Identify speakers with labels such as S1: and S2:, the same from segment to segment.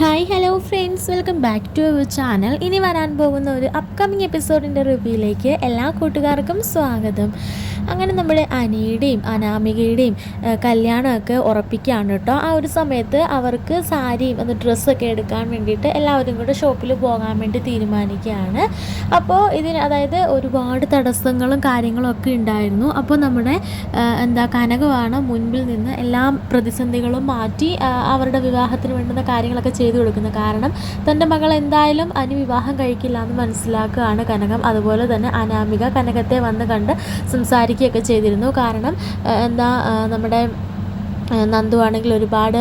S1: Hi hello friends welcome back to our channel ഇനി വരാൻ പോകുന്ന ഒരു അപ്കമിങ് എപ്പിസോഡിന്റെ റിവ്യൂയിലേക്ക് എല്ലാ കൂട്ടുകാർക്കും സ്വാഗതം. അങ്ങനെ നമ്മുടെ അനിയുടെയും അനാമികയുടെയും കല്യാണമൊക്കെ ഉറപ്പിക്കുകയാണ് കേട്ടോ. ആ ഒരു സമയത്ത് അവർക്ക് സാരിയും അത് ഡ്രസ്സൊക്കെ എടുക്കാൻ വേണ്ടിയിട്ട് എല്ലാവരും കൂടെ ഷോപ്പിൽ പോകാൻ വേണ്ടി തീരുമാനിക്കുകയാണ്. അപ്പോൾ ഇതിന് അതായത് ഒരുപാട് തടസ്സങ്ങളും കാര്യങ്ങളും ഒക്കെ ഉണ്ടായിരുന്നു. അപ്പോൾ നമ്മുടെ എന്താ കനകമാണ് മുൻപിൽ നിന്ന് എല്ലാ പ്രതിസന്ധികളും മാറ്റി അവരുടെ വിവാഹത്തിന് വേണ്ടുന്ന കാര്യങ്ങളൊക്കെ ചെയ്തു കൊടുക്കുന്നത് കാരണം തന്റെ മകൾ എന്തായാലും അനു വിവാഹം കഴിക്കില്ല എന്ന് മനസ്സിലാക്കുകയാണ് കനകം. അതുപോലെ തന്നെ അനാമിക കനകത്തെ വന്ന് കണ്ട് സംസാരിക്കുകയൊക്കെ ചെയ്തിരുന്നു. കാരണം എന്താ നമ്മുടെ നന്ദു ആണെങ്കിൽ ഒരുപാട്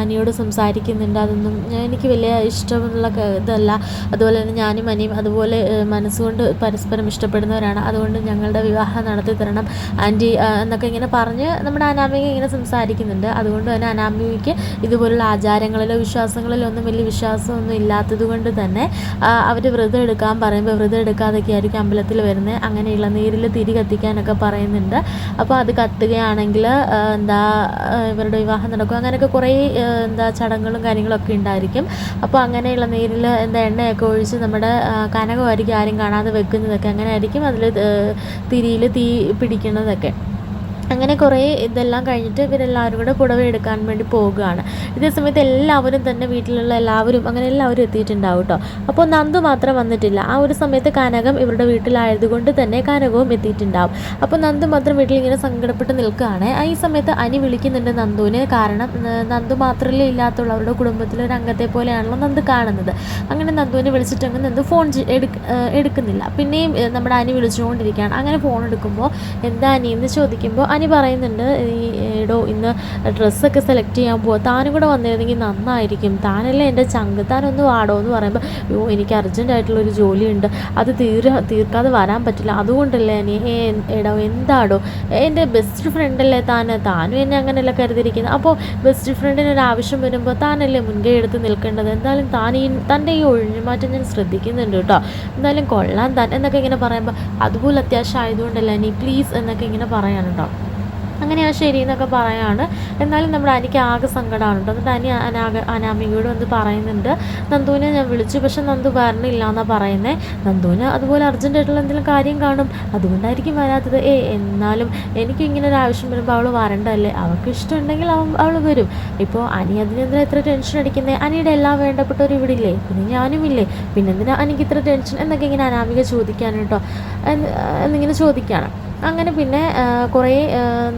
S1: അനിയോട് സംസാരിക്കുന്നുണ്ട്. അതൊന്നും എനിക്ക് വലിയ ഇഷ്ടമുള്ള ഇതല്ല. അതുപോലെ തന്നെ ഞാനും അനിയും അതുപോലെ മനസ്സുകൊണ്ട് പരസ്പരം ഇഷ്ടപ്പെടുന്നവരാണ്. അതുകൊണ്ട് ഞങ്ങളുടെ വിവാഹം നടത്തി തരണം. ആന്റി എന്നൊക്കെ ഇങ്ങനെ പറഞ്ഞ് നമ്മുടെ അനാമിക ഇങ്ങനെ സംസാരിക്കുന്നുണ്ട്. അതുകൊണ്ട് തന്നെ അനാമികയ്ക്ക് ഇതുപോലുള്ള ആചാരങ്ങളിലോ വിശ്വാസങ്ങളിലോ ഒന്നും വലിയ വിശ്വാസമൊന്നും ഇല്ലാത്തത് കൊണ്ട് തന്നെ അവർ വ്രതം എടുക്കാൻ പറയുമ്പോൾ വ്രതം എടുക്കാതൊക്കെ ആയിരിക്കും അമ്പലത്തിൽ വരുന്നത് അങ്ങനെ ഇളനീരിൽ തിരി കത്തിക്കാനൊക്കെ പറയുന്നുണ്ട്. അപ്പോൾ അത് കത്തുകയാണെങ്കിൽ എന്താ ഇവരുടെ വിവാഹം നടക്കും. അങ്ങനെയൊക്കെ കുറേ എന്താ ചടങ്ങുകളും കാര്യങ്ങളൊക്കെ ഉണ്ടായിരിക്കും. അപ്പോൾ അങ്ങനെയുള്ള നീരിൽ എന്താ എണ്ണയൊക്കെ ഒഴിച്ച് നമ്മുടെ കനകമായിരിക്കും ആരും കാണാതെ വെക്കുന്നതൊക്കെ. അങ്ങനെ ആയിരിക്കും അതിൽ തിരിയിൽ തീ പിടിക്കുന്നതൊക്കെ. അങ്ങനെ കുറേ ഇതെല്ലാം കഴിഞ്ഞിട്ട് ഇവരെല്ലാവരും കൂടെ പുടവ എടുക്കാൻ വേണ്ടി പോവുകയാണ് ഇതേ സമയത്ത് എല്ലാവരും തന്നെ വീട്ടിലുള്ള എല്ലാവരും അങ്ങനെ എല്ലാവരും എത്തിയിട്ടുണ്ടാവും കേട്ടോ. അപ്പോൾ നന്ദു മാത്രം വന്നിട്ടില്ല. ആ ഒരു സമയത്ത് കനകം ഇവരുടെ വീട്ടിലായതുകൊണ്ട് തന്നെ കനകവും എത്തിയിട്ടുണ്ടാവും. അപ്പോൾ നന്ദു മാത്രം വീട്ടിൽ ഇങ്ങനെ സങ്കടപ്പെട്ട് നിൽക്കുകയാണ്. ആ ഈ സമയത്ത് അനി വിളിക്കുന്നുണ്ട് നന്ദുവിന്. കാരണം നന്ദു മാത്രമല്ലേ ഇല്ലാത്തുള്ള അവരുടെ കുടുംബത്തിലെ ഒരു അംഗത്തെ പോലെയാണല്ലോ നന്ദു കാണുന്നത്. അങ്ങനെ നന്ദുവിനെ വിളിച്ചിട്ടങ്ങ് നന്ദു ഫോൺ എടുക്കുന്നില്ല. പിന്നെയും നമ്മുടെ അനി വിളിച്ചുകൊണ്ടിരിക്കുകയാണ്. അങ്ങനെ ഫോൺ എടുക്കുമ്പോൾ എന്താ അനി? എന്ന് ചോദിക്കുമ്പോൾ അനി പറയുന്നുണ്ട് ഈ എടോ ഇന്ന് ഡ്രസ്സൊക്കെ സെലക്ട് ചെയ്യാൻ പോവാ. താനും കൂടെ വന്നിരുന്നെങ്കിൽ നന്നായിരിക്കും. താനല്ലേ എന്റെ ചങ്ക്? താനൊന്ന് വാടോ എന്ന് പറയുമ്പോൾ അയ്യോ എനിക്ക് അർജന്റായിട്ടുള്ളൊരു ജോലിയുണ്ട്. അത് തീര തീർക്കാതെ വരാൻ പറ്റില്ല. അതുകൊണ്ടല്ലേ ഏ എടോ എന്താടോ? എന്റെ ബെസ്റ്റ് ഫ്രണ്ടല്ലേ താൻ താനും എന്നെ അങ്ങനെയല്ല കരുതിയിരിക്കുന്നത് അപ്പോൾ ബെസ്റ്റ് ഫ്രണ്ടിന് ഒരു ആവശ്യം വരുമ്പോൾ താനല്ലേ മുൻകൈ എടുത്ത് നിൽക്കേണ്ടത്? എന്തായാലും താൻ ഈ തന്റെ ഈ ഒഴിഞ്ഞുമാറ്റം ഞാൻ ശ്രദ്ധിക്കുന്നുണ്ട് കേട്ടോ. എന്തായാലും കൊള്ളാൻ താൻ എന്നൊക്കെ ഇങ്ങനെ പറയുമ്പോൾ അതുപോലെ അത്യാവശ്യം ആയതുകൊണ്ടല്ലേ നീ പ്ലീസ് എന്നൊക്കെ ഇങ്ങനെ പറയാനുണ്ടോ അങ്ങനെ ആ ശരി എന്നൊക്കെ പറയാണ്. എന്നാലും നമ്മുടെ അനിക്ക് ആകെ സങ്കടമാണ് കേട്ടോ എന്നിട്ട് അനി അനാഗ അനാമികയോട് വന്ന് പറയുന്നുണ്ട് നന്ദുവിനെ ഞാൻ വിളിച്ചു പക്ഷെ നന്ദു വരണില്ല എന്നാണ് പറയുന്നത് നന്ദുവിന് അതുപോലെ അർജന്റായിട്ടുള്ള എന്തെങ്കിലും കാര്യം കാണും. അതുകൊണ്ടായിരിക്കും വരാത്തത്. ഏ എന്നാലും എനിക്ക് ഇങ്ങനെ ഒരു ആവശ്യം വരുമ്പോൾ അവൾ വരണ്ടല്ലേ? അവൾക്ക് ഇഷ്ടമുണ്ടെങ്കിൽ അവൻ അവൾ വരും. ഇപ്പോൾ അനി അതിനെന്തിനാ ഇത്ര ടെൻഷൻ അടിക്കുന്നത് അനിയുടെ എല്ലാം വേണ്ടപ്പെട്ടവർ ഇവിടെ ഇല്ലേ പിന്നെ ഞാനും ഇല്ലേ? പിന്നെന്തിനാ എനിക്ക് ഇത്ര ടെൻഷൻ എന്നൊക്കെ ഇങ്ങനെ അനാമിക ചോദിക്കാൻ കേട്ടോ എന്ന് എന്നിങ്ങനെ ചോദിക്കുകയാണ് അങ്ങനെ പിന്നെ കുറേ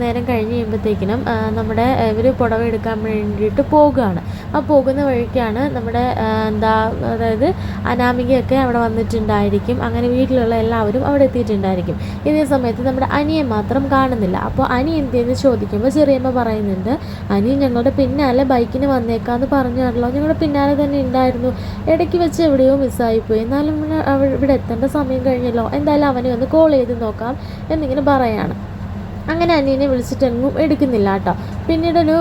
S1: നേരം കഴിഞ്ഞ് കഴിയുമ്പോഴത്തേക്കിനും നമ്മുടെ ഇവർ പുടവ എടുക്കാൻ വേണ്ടിയിട്ട് പോകുകയാണ് ആ പോകുന്ന വഴിക്കാണ് നമ്മുടെ എന്താ അതായത് അനാമികയൊക്കെ അവിടെ വന്നിട്ടുണ്ടായിരിക്കും. അങ്ങനെ വീട്ടിലുള്ള എല്ലാവരും അവിടെ എത്തിയിട്ടുണ്ടായിരിക്കും. ഇതേ സമയത്ത് നമ്മുടെ അനിയെ മാത്രം കാണുന്നില്ല. അപ്പോൾ അനി എന്തെന്ന് ചോദിക്കുമ്പോൾ ചെറിയമ്മ പറയുന്നുണ്ട് അനി ഞങ്ങളുടെ പിന്നാലെ ബൈക്കിന് വന്നേക്കാന്ന് പറഞ്ഞാണല്ലോ. ഞങ്ങളുടെ പിന്നാലെ തന്നെ ഉണ്ടായിരുന്നു. ഇടയ്ക്ക് വെച്ച് എവിടെയോ മിസ്സായിപ്പോയി എന്നാലും ഇവിടെ- എത്തേണ്ട സമയം കഴിഞ്ഞല്ലോ. എന്തായാലും അവനെ ഒന്ന് കോൾ ചെയ്ത് നോക്കാം എന്നിങ്ങനെ പറയാണ്. അങ്ങനെ അനീനെ വിളിച്ചിട്ട് എങ്ങും എടുക്കുന്നില്ല കേട്ടോ പിന്നീടൊരു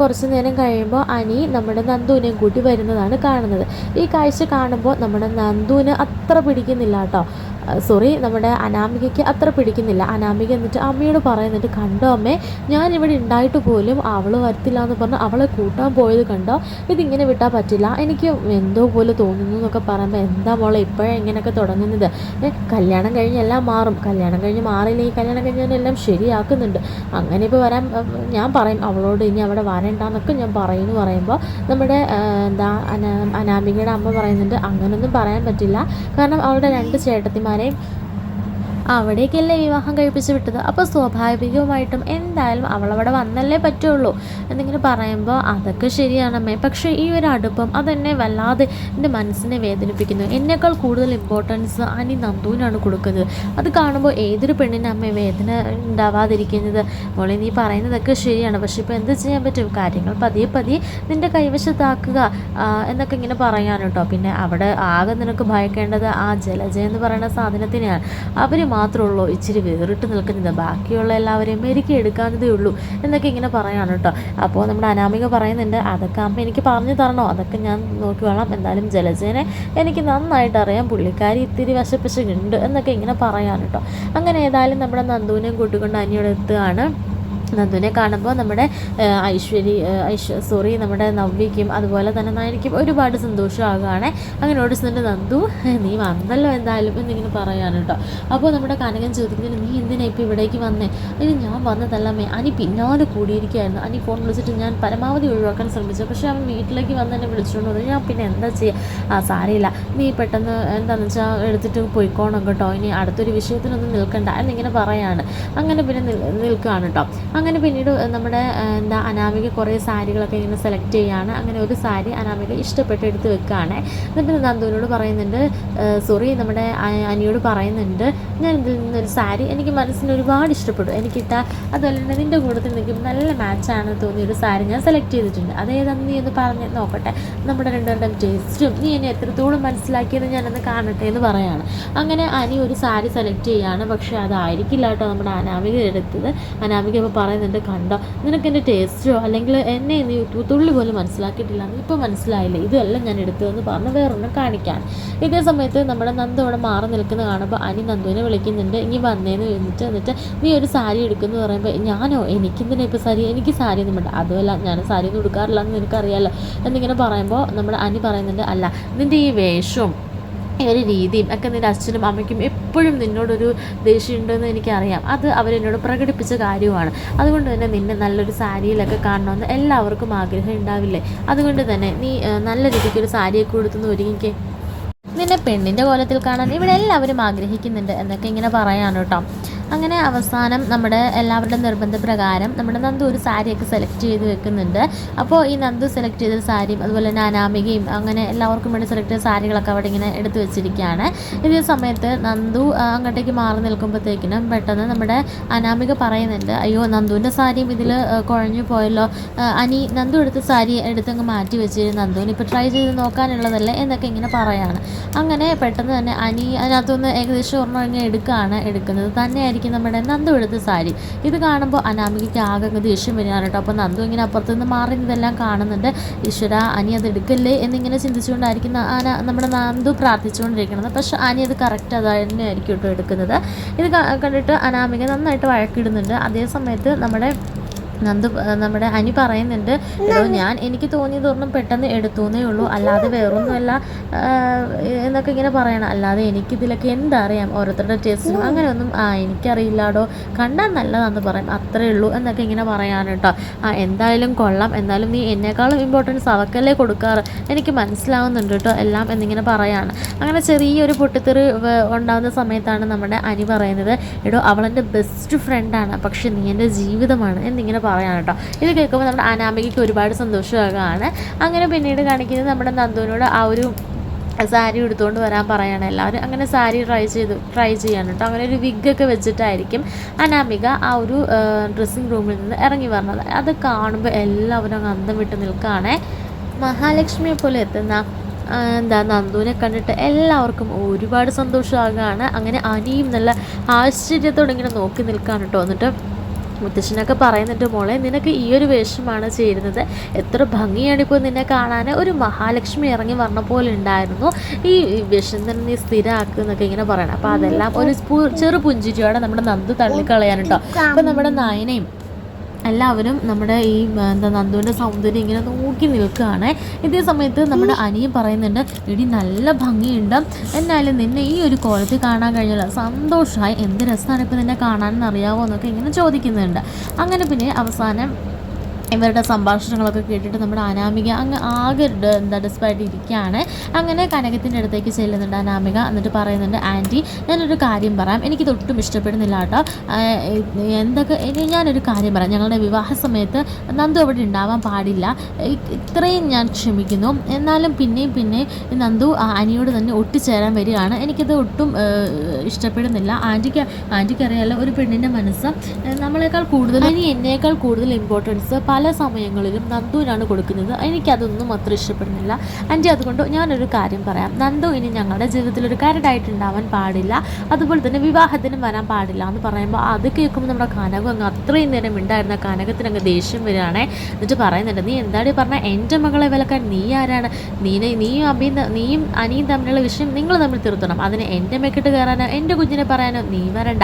S1: കുറച്ച് നേരം കഴിയുമ്പോൾ അനി നമ്മുടെ നന്ദുവിനെയും കൂട്ടി വരുന്നതാണ് കാണുന്നത്. ഈ കാഴ്ച കാണുമ്പോൾ നമ്മുടെ നന്ദുവിന് അത്ര പിടിക്കുന്നില്ല കേട്ടോ സോറി നമ്മുടെ അനാമികയ്ക്ക് അത്ര പിടിക്കുന്നില്ല. അനാമിക എന്നിട്ട് അമ്മയോട് പറയുന്നിട്ട് കണ്ടോ അമ്മേ ഞാൻ ഇവിടെ ഉണ്ടായിട്ട് പോലും അവൾ വരത്തില്ല എന്ന് പറഞ്ഞ് അവളെ കൂട്ടാൻ പോയത് കണ്ടോ? ഇതിങ്ങനെ വിട്ടാൽ പറ്റില്ല. എനിക്ക് എന്തോ പോലെ തോന്നുന്നു എന്നൊക്കെ പറയുമ്പോൾ എന്താ മോളെ ഇപ്പോഴേ ഇങ്ങനെയൊക്കെ തുടങ്ങുന്നത്? കല്യാണം കഴിഞ്ഞ് എല്ലാം മാറും. കല്യാണം കഴിഞ്ഞ് മാറിയില്ലെങ്കിൽ കല്യാണം കഴിഞ്ഞ് എല്ലാം ശരിയാക്കുന്നുണ്ട്. അങ്ങനെ ഇപ്പോൾ വരാൻ ഞാൻ പറയും അവളോട് ഇനി അവിടെ വരണ്ടെന്നൊക്കെ ഞാൻ പറയുമെന്ന് പറയുമ്പോൾ നമ്മുടെ എന്താ അനാമികയുടെ അമ്മ പറയുന്നുണ്ട് അങ്ങനൊന്നും പറയാൻ പറ്റില്ല. കാരണം അവളുടെ രണ്ട് सारे അവിടേക്കല്ലേ വിവാഹം കഴിപ്പിച്ച് വിട്ടത്? അപ്പോൾ സ്വാഭാവികമായിട്ടും എന്തായാലും അവളവിടെ വന്നല്ലേ പറ്റുള്ളൂ. എന്നിങ്ങനെ പറയുമ്പോൾ അതൊക്കെ ശരിയാണമ്മേ പക്ഷേ ഈ ഒരു അടുപ്പം അതെന്നെ വല്ലാതെ എന്റെ മനസ്സിനെ വേദനിപ്പിക്കുന്നു. എന്നേക്കാൾ കൂടുതൽ ഇമ്പോർട്ടൻസ് അനി നന്ദുവിനാണ് കൊടുക്കുന്നത്. അത് കാണുമ്പോൾ ഏതൊരു പെണ്ണിനും അമ്മ വേദന ഉണ്ടാവാതിരിക്കുന്നത്? മോളെ നീ പറയുന്നതൊക്കെ ശരിയാണ്. പക്ഷെ ഇപ്പോൾ എന്ത് ചെയ്യാൻ പറ്റും? കാര്യങ്ങൾ പതിയെ പതിയെ നിന്റെ കൈവശത്താക്കുക എന്നൊക്കെ ഇങ്ങനെ പറയാൻ കേട്ടോ പിന്നെ അവിടെ ആകെ നിനക്ക് ഭയക്കേണ്ടത് ആ ജലജ എന്ന് പറയുന്ന സാധനത്തിനെയാണ്. അവർ മാത്രമേ ഉള്ളൂ ഇച്ചിരി വേറിട്ട് നിൽക്കുന്നത് ബാക്കിയുള്ള എല്ലാവരെയും മെരുക്കി എടുക്കാവുന്നതേ ഉള്ളൂ എന്നൊക്കെ ഇങ്ങനെ പറയാണ് കേട്ടോ. അപ്പോൾ നമ്മുടെ അനാമിക പറയുന്നുണ്ട് അതൊക്കെ അമ്മ എനിക്ക് പറഞ്ഞു തരണോ? അതൊക്കെ ഞാൻ നോക്കിക്കോളാം എന്തായാലും ജലജേനെ എനിക്ക് നന്നായിട്ട് അറിയാം. പുള്ളിക്കാരി ഇത്തിരി വശപ്പിശുണ്ട് എന്നൊക്കെ ഇങ്ങനെ പറയാൻ കേട്ടോ. അങ്ങനെ ഏതായാലും നമ്മുടെ നന്ദുവിനെയും കൂട്ടിക്കൊണ്ട് അനിയുടെ എത്തുകയാണ്. നന്ദുവിനെ കാണുമ്പോൾ നമ്മുടെ ഐശ്വരി ഐശ്വ സോറി നമ്മുടെ നവ്യയ്ക്കും അതുപോലെ തന്നെ നയനിക്കും ഒരുപാട് സന്തോഷമാകുകയാണ്. അങ്ങനെ ഓടിച്ചിട്ട് നന്ദു നീ വന്നല്ലോ എന്തായാലും എന്നിങ്ങനെ പറയാണ് കേട്ടോ. അപ്പോൾ നമ്മുടെ കനകൻ ചോദിക്കുന്നത് നീ എന്തിനാ ഇപ്പോൾ ഇവിടേക്ക് വന്നേ? ഇനി ഞാൻ വന്നതല്ലമ്മേ അനി പിന്നാലെ കൂടിയിരിക്കുകയായിരുന്നു. അനി ഫോൺ വിളിച്ചിട്ട് ഞാൻ പരമാവധി ഒഴിവാക്കാൻ ശ്രമിച്ചു. പക്ഷേ അവൻ വീട്ടിലേക്ക് വന്ന് എന്നെ വിളിച്ചുകൊണ്ട് ഞാൻ പിന്നെ എന്താ ചെയ്യുക ആ സാരമില്ല. നീ പെട്ടെന്ന് എന്താണെന്ന് വെച്ചാൽ എടുത്തിട്ട് പോയിക്കോണം കേട്ടോ. ഇനി അടുത്തൊരു വിഷയത്തിനൊന്നും നിൽക്കണ്ട എന്നിങ്ങനെ പറയാണ്. അങ്ങനെ പിന്നെ നിൽ നിൽക്കുകയാണ് കേട്ടോ. അങ്ങനെ പിന്നീട് നമ്മുടെ എന്താ അനാമിക കുറേ സാരികളൊക്കെ ഇങ്ങനെ സെലക്ട് ചെയ്യുകയാണ് അങ്ങനെ ഒരു സാരി അനാമിക ഇഷ്ടപ്പെട്ട് എടുത്ത് വെക്കുകയാണ് എന്നിട്ട് നന്ദുവിനോട് പറയുന്നുണ്ട് സോറി നമ്മുടെ അനിയോട് പറയുന്നുണ്ട് ഞാൻ ഇതിൽ നിന്നൊരു സാരി എനിക്ക് മനസ്സിന് ഒരുപാട് ഇഷ്ടപ്പെട്ടു. എനിക്കിട്ട അതുപോലെ തന്നെ നിന്റെ കൂട്ടത്തിൽ നിൽക്കുമ്പോൾ നല്ല മാച്ചാണ് തോന്നിയ ഒരു സാരി ഞാൻ സെലക്ട് ചെയ്തിട്ടുണ്ട്. അതേതാണെന്ന് നീ ഒന്ന് പറഞ്ഞ് നോക്കട്ടെ. നമ്മുടെ രണ്ടുപേരുടെയും ടേസ്റ്റും നീ എന്നെ എത്രത്തോളം മനസ്സിലാക്കിയത് ഞാനൊന്ന് കാണട്ടെ എന്ന് പറയാണ്. അങ്ങനെ അനി ഒരു സാരി സെലക്ട് ചെയ്യാണ്. പക്ഷേ അതായിരിക്കില്ല കേട്ടോ നമ്മുടെ അനാമിക എടുത്തത്. അനാമിക ഇപ്പോൾ പറയുന്നുണ്ട് കണ്ടോ നിനക്ക് എന്റെ ടേസ്റ്റോ അല്ലെങ്കിൽ എന്നെ നീ തുള്ളി പോലും മനസ്സിലാക്കിയിട്ടില്ല ഇപ്പോൾ മനസ്സിലായില്ല? ഇതല്ല ഞാൻ എടുത്തതെന്ന് പറഞ്ഞ് വേറൊന്നും കാണിക്കാൻ. ഇതേ സമയത്ത് നമ്മുടെ നന്ദു അവിടെ മാറി നിൽക്കുന്ന കാണുമ്പോൾ അനി നന്ദുവിനെ വിളിക്കുന്നുണ്ട്. ഇനി വന്നേന്ന് എന്നിട്ട് എന്നിട്ട് നീ ഒരു സാരി എടുക്കുമെന്ന് പറയുമ്പോൾ ഞാനോ? എനിക്കെന്തിനാ ഇപ്പോൾ സാരി? എനിക്ക് സാരി ഒന്നും വേണ്ട. അതുമല്ല ഞാൻ സാരി ഒന്നും എടുക്കാറില്ല എന്ന് നിനക്കറിയാലോ. എന്നിങ്ങനെ പറയുമ്പോൾ നമ്മുടെ അനി പറയുന്നുണ്ട് അല്ല നിന്റെ ഈ വേഷവും ഒരു രീതിയും ഒക്കെ നിന്റെ അച്ഛനും അമ്മയ്ക്കും എപ്പോഴും നിന്നോടൊരു ദേഷ്യമുണ്ടെന്ന് എനിക്കറിയാം. അത് അവരെന്നോട് പ്രകടിപ്പിച്ച കാര്യമാണ്. അതുകൊണ്ട് തന്നെ നിന്നെ നല്ലൊരു സാരിയിലൊക്കെ കാണണമെന്ന് എല്ലാവർക്കും ആഗ്രഹം ഉണ്ടാവില്ലേ? അതുകൊണ്ട് തന്നെ നീ നല്ല രീതിക്ക് ഒരു സാരിയൊക്കെ കൊടുത്തുനിന്ന് ഒരുങ്ങിക്കേ. നിന്നെ പെണ്ണിന്റെ കോലത്തിൽ കാണാൻ ഇവിടെ എല്ലാവരും ആഗ്രഹിക്കുന്നുണ്ട് എന്നൊക്കെ ഇങ്ങനെ പറയാനാണ് കേട്ടോ. അങ്ങനെ അവസാനം നമ്മുടെ എല്ലാവരുടെ നിർബന്ധപ്രകാരം നമ്മുടെ നന്ദു ഒരു സാരിയൊക്കെ സെലക്ട് ചെയ്ത് വെക്കുന്നുണ്ട്. അപ്പോൾ ഈ നന്ദു സെലക്ട് ചെയ്ത സാരിയും അതുപോലെ തന്നെ അനാമികയും അങ്ങനെ എല്ലാവർക്കും വേണ്ടി സെലക്ട് ചെയ്ത സാരികളൊക്കെ അവിടെ ഇങ്ങനെ എടുത്തു വെച്ചിരിക്കുകയാണ്. ഇതേ സമയത്ത് നന്ദു അങ്ങോട്ടേക്ക് മാറി നിൽക്കുമ്പോഴത്തേക്കിനും പെട്ടെന്ന് നമ്മുടെ അനാമിക പറയുന്നുണ്ട് അയ്യോ നന്ദുവിന്റെ സാരിയും ഇതിൽ കുഴഞ്ഞു പോയല്ലോ. അനി നന്ദു എടുത്ത സാരി എടുത്തങ്ങ് മാറ്റി വെച്ചിരുന്നു നന്ദുവിന് ഇപ്പോൾ ട്രൈ ചെയ്ത് നോക്കാനുള്ളതല്ലേ? എന്നൊക്കെ ഇങ്ങനെ പറയാണ്. അങ്ങനെ പെട്ടെന്ന് തന്നെ അനി അതിനകത്തുനിന്ന് ഏകദേശം ഒരെണ്ണം ഇങ്ങനെ എടുക്കുകയാണ് എടുക്കുന്നത്. തന്നെയായിരിക്കും നമ്മുടെ നന്ദു എടുത്ത സാരി. ഇത് കാണുമ്പോൾ അനാമികയ്ക്ക് ആകെ ദേഷ്യം വരികയാണ് കേട്ടോ. അപ്പോൾ നന്ദു ഇങ്ങനെ അപ്പുറത്തുനിന്ന് മാറി ഇതെല്ലാം കാണുന്നുണ്ട്. ഈശ്വര അനി അത് എടുക്കല്ലേ എന്നിങ്ങനെ ചിന്തിച്ചുകൊണ്ടായിരിക്കും അന നമ്മുടെ നന്ദു പ്രാർത്ഥിച്ചുകൊണ്ടിരിക്കുന്നത്. പക്ഷെ അനി അത് കറക്റ്റ് അത് തന്നെയായിരിക്കും കേട്ടോ എടുക്കുന്നത്. ഇത് കണ്ടിട്ട് അനാമിക നന്നായിട്ട് വഴക്കിടുന്നുണ്ട്. അതേ സമയത്ത് നമ്മുടെ നന്ദു നമ്മുടെ അനി പറയുന്നുണ്ട് എടോ ഞാൻ എനിക്ക് തോന്നിയതൊന്നും പെട്ടെന്ന് എടുത്തുന്നേ ഉള്ളൂ. അല്ലാതെ വേറൊന്നുമല്ല എന്നൊക്കെ ഇങ്ങനെ പറയണം. അല്ലാതെ എനിക്കിതിലൊക്കെ എന്താ അറിയാം ഓരോരുത്തരുടെ ടേസ്റ്റും അങ്ങനെയൊന്നും ആ എനിക്കറിയില്ലാടോ കണ്ടാൽ നല്ലതാണെന്ന് പറയും. അത്രേ ഉള്ളൂ എന്നൊക്കെ ഇങ്ങനെ പറയാൻ കേട്ടോ. ആ എന്തായാലും കൊള്ളാം. എന്നാലും നീ എന്നെക്കാളും ഇമ്പോർട്ടൻസ് അവക്കല്ലേ കൊടുക്കാറ്? എനിക്ക് മനസ്സിലാവുന്നുണ്ട് കേട്ടോ എല്ലാം എന്നിങ്ങനെ പറയാണ്. അങ്ങനെ ചെറിയൊരു പൊട്ടിത്തെറി ഉണ്ടാകുന്ന സമയത്താണ് നമ്മുടെ അനി പറയുന്നത് എടോ അവളെന്റെ ബെസ്റ്റ് ഫ്രണ്ടാണ് പക്ഷെ നീ എന്റെ ജീവിതമാണ് എന്നിങ്ങനെ പറയാൻ കേട്ടോ. ഇത് കേൾക്കുമ്പോൾ നമ്മുടെ അനാമികയ്ക്ക് ഒരുപാട് സന്തോഷമാകാണ് അങ്ങനെ പിന്നീട് കാണിക്കുന്നത് നമ്മുടെ നന്ദുവിനോട് ആ ഒരു സാരി എടുത്തുകൊണ്ട് വരാൻ പറയാണ് എല്ലാവരും. അങ്ങനെ സാരി ട്രൈ ചെയ്ത് ട്രൈ ചെയ്യാൻ കേട്ടോ. അങ്ങനെ ഒരു വിഗൊക്കെ വെച്ചിട്ടായിരിക്കും അനാമിക ആ ഒരു ഡ്രസ്സിങ് റൂമിൽ നിന്ന് ഇറങ്ങി വരണത് അത് കാണുമ്പോൾ എല്ലാവരും അങ്ങ് അന്തം വിട്ട് നിൽക്കുകയാണേ. മഹാലക്ഷ്മിയെ പോലെ എത്തുന്ന എന്താ നന്ദുവിനെ കണ്ടിട്ട് എല്ലാവർക്കും ഒരുപാട് സന്തോഷമാകുകയാണ്. അങ്ങനെ അനിയും നല്ല ആശ്ചര്യത്തോടെ ഇങ്ങനെ നോക്കി നിൽക്കുകയാണ് കേട്ടോ. എന്നിട്ട് മുത്തശ്ശനൊക്കെ പറയുന്നുണ്ട് മോളെ നിനക്ക് ഈ ഒരു വേഷമാണ് ചേരുന്നത്. എത്ര ഭംഗിയാണ് ഇപ്പോൾ നിന്നെ കാണാൻ. ഒരു മഹാലക്ഷ്മി ഇറങ്ങി വന്ന പോലെ ഉണ്ടായിരുന്നു. ഈ വേഷം തന്നെ നീ സ്ഥിരമാക്കുക എന്നൊക്കെ ഇങ്ങനെ പറയണം. അപ്പോൾ അതെല്ലാം ഒരു ചെറു പുഞ്ചിരിയോടെ നമ്മുടെ നന്ദു തള്ളിക്കളയാനുണ്ടോ അപ്പോൾ നമ്മുടെ നയനയും എല്ലാവരും നമ്മുടെ ഈ എന്താ നന്ദുവിന്റെ സൗന്ദര്യം ഇങ്ങനെ നോക്കി നിൽക്കുകയാണ്. ഇതേ സമയത്ത് നമ്മുടെ അനിയൻ പറയുന്നുണ്ട് ഇടി നല്ല ഭംഗിയുണ്ട്. എന്നാലും നിന്നെ ഈ ഒരു കോലത്തിൽ കാണാൻ കഴിഞ്ഞില്ല. സന്തോഷമായി എന്ത് രസമാണ് ഇപ്പോൾ നിന്നെ കാണാനെന്ന് അറിയാവോ എന്നൊക്കെ ഇങ്ങനെ ചോദിക്കുന്നുണ്ട്. അങ്ങനെ പിന്നെ അവസാനം ഇവരുടെ സംഭാഷണങ്ങളൊക്കെ കേട്ടിട്ട് നമ്മുടെ അനാമിക അങ്ങ് ആകെ എന്താ ഡെസ്പായിട്ട് ഇരിക്കുകയാണ്. അങ്ങനെ കനകത്തിന്റെ അടുത്തേക്ക് ചെല്ലുന്നുണ്ട് അനാമിക. എന്നിട്ട് പറയുന്നുണ്ട് ആന്റി ഞാനൊരു കാര്യം പറയാം. എനിക്ക് തൊട്ടും ഇഷ്ടപ്പെടുന്നില്ല കേട്ടോ. എന്തൊക്കെ ഞാനൊരു കാര്യം പറയാം. ഞങ്ങളുടെ വിവാഹ സമയത്ത് നന്ദു അവിടെ ഉണ്ടാവാൻ പാടില്ല. ഇത്രയും ഞാൻ ക്ഷമിക്കുന്നു. എന്നാലും പിന്നെയും പിന്നെ ഈ നന്ദു അനിയോട് തന്നെ ഒട്ടിച്ചേരാൻ വരികയാണ്. എനിക്കിത് ഒട്ടും ഇഷ്ടപ്പെടുന്നില്ല. ആന്റിക്ക് ആന്റിക്ക് അറിയാലോ ഒരു പെണ്ണിന്റെ മനസ്സ് നമ്മളെക്കാൾ കൂടുതൽ ഇനി എന്നേക്കാൾ കൂടുതൽ ഇമ്പോർട്ടൻസ് പല പല സമയങ്ങളിലും നന്ദുവിനാണ് കൊടുക്കുന്നത്. എനിക്കതൊന്നും അത്ര ഇഷ്ടപ്പെടുന്നില്ല. ആന്റി അതുകൊണ്ട് ഞാനൊരു കാര്യം പറയാം. നന്ദു ഇനി ഞങ്ങളുടെ ജീവിതത്തിൽ ഒരു കരടായിട്ടുണ്ടാവാൻ പാടില്ല. അതുപോലെ തന്നെ വിവാഹത്തിനും വരാൻ പാടില്ല എന്ന് പറയുമ്പോൾ അത് കേൾക്കുമ്പോൾ നമ്മുടെ കനകം അങ്ങ് അത്രയും നേരം ഉണ്ടായിരുന്ന കനകത്തിന് അങ്ങ് ദേഷ്യം വരികയാണേ എന്നിട്ട് പറയുന്നുണ്ട് നീ എന്താടി പറഞ്ഞാൽ എന്റെ മകളെ വിലക്കാൻ നീ ആരാണ്? നീനെ നീയും അഭിയും നീയും അനിയും തമ്മിലുള്ള വിഷയം നിങ്ങൾ തമ്മിൽ തീർത്തണം അതിന് എന്റെ മെക്കിട്ട് കയറാനോ എന്റെ കുഞ്ഞിനെ പറയാനോ നീ വരണ്ട.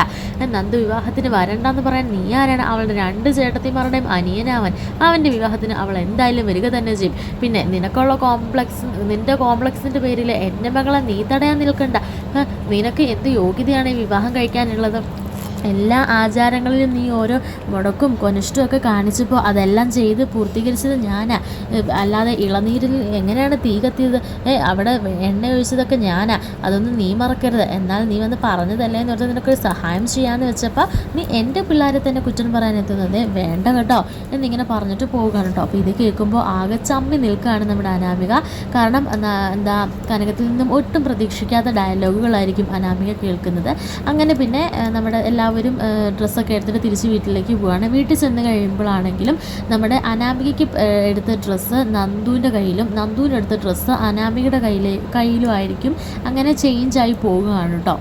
S1: നന്ദു വിവാഹത്തിന് വരണ്ടെന്ന് പറയാൻ നീ ആരാണ്? അവളുടെ രണ്ട് ചേട്ടത്തിമാരുടെയും അനിയനാവൻ. അവന്റെ വിവാഹത്തിന് അവൾ എന്തായാലും വരിക തന്നെ ചെയ്യും. പിന്നെ നിനക്കുള്ള കോംപ്ലക്സ് നിന്റെ കോംപ്ലക്സിന്റെ പേരിൽ എന്റെ മകളെ നീ തടയാൻ നിൽക്കണ്ട. നിനക്ക് എന്ത് യോഗ്യതയാണ് വിവാഹം കഴിക്കാനുള്ളത്? എല്ലാ ആചാരങ്ങളിലും നീ ഓരോ മുടക്കും കൊനിഷ്ടും ഒക്കെ കാണിച്ചപ്പോൾ അതെല്ലാം ചെയ്ത് പൂർത്തീകരിച്ചത് ഞാനാ. അല്ലാതെ ഇളനീരിൽ എങ്ങനെയാണ് തീ കത്തിയത്? ഏ അവിടെ എണ്ണ ഒഴിച്ചതൊക്കെ ഞാനാ. അതൊന്നും നീ മറക്കരുത്. എന്നാൽ നീ വന്ന് പറഞ്ഞതല്ലേ എന്ന് പറഞ്ഞാൽ നിനക്കൊരു സഹായം ചെയ്യാമെന്ന് വെച്ചപ്പോൾ നീ എന്റെ പിള്ളേരെ തന്നെ കുറ്റം പറയാൻ എത്തുന്നത്. വേണ്ട കേട്ടോ. എന്നിങ്ങനെ പറഞ്ഞിട്ട് പോവുകയാണ് കേട്ടോ. അപ്പോൾ ഇത് കേൾക്കുമ്പോൾ ആകെ ചമ്മി നിൽക്കുകയാണ് നമ്മുടെ അനാമിക. കാരണം എന്താ കനകത്തിൽ നിന്നും ഒട്ടും പ്രതീക്ഷിക്കാത്ത ഡയലോഗുകളായിരിക്കും അനാമിക കേൾക്കുന്നത്. അങ്ങനെ പിന്നെ നമ്മുടെ നമ്മുടെ എല്ലാവരും ഡ്രസ്സൊക്കെ എടുത്തിട്ട് തിരിച്ച് വീട്ടിലേക്ക് പോവുകയാണ് വീട്ടിൽ ചെന്ന് കഴിയുമ്പോഴാണെങ്കിലും നമ്മുടെ അനാമികയ്ക്ക് എടുത്ത ഡ്രസ്സ് നന്ദുവിന്റെ കയ്യിലും നന്ദുവിന് എടുത്ത ഡ്രസ്സ് അനാമികയുടെ കയ്യിലെ കയ്യിലും ആയിരിക്കും. അങ്ങനെ ചേഞ്ചായി പോവുകയാണ് കേട്ടോ